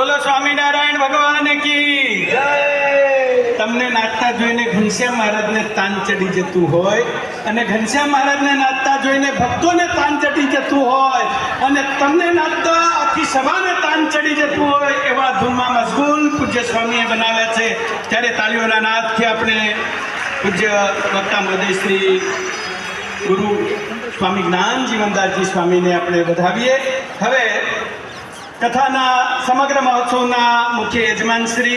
બોલો સ્વામિનારાયણ ભગવાન કી તમને નાચતા જોઈને ઘનશ્યામ મહારાજને તાન ચડી જતું હોય અને ઘનશ્યામ મહારાજને નાચતા જોઈને ભક્તોને તાન ચડી જતું હોય અને તમને નાચતા આખી સભાને તાન ચડી જતું હોય એવા ધૂનમાં મશગુલ પૂજ્ય સ્વામીએ બનાવ્યા છે. ત્યારે તાળીઓના નાદથી આપણે પૂજ્ય વક્તા શ્રી ગુરુ સ્વામી જ્ઞાન જીવનદાસજી સ્વામીને આપણે વધાવીએ. હવે કથાના સમગ્ર મહોત્સવના મુખ્ય યજમાન શ્રી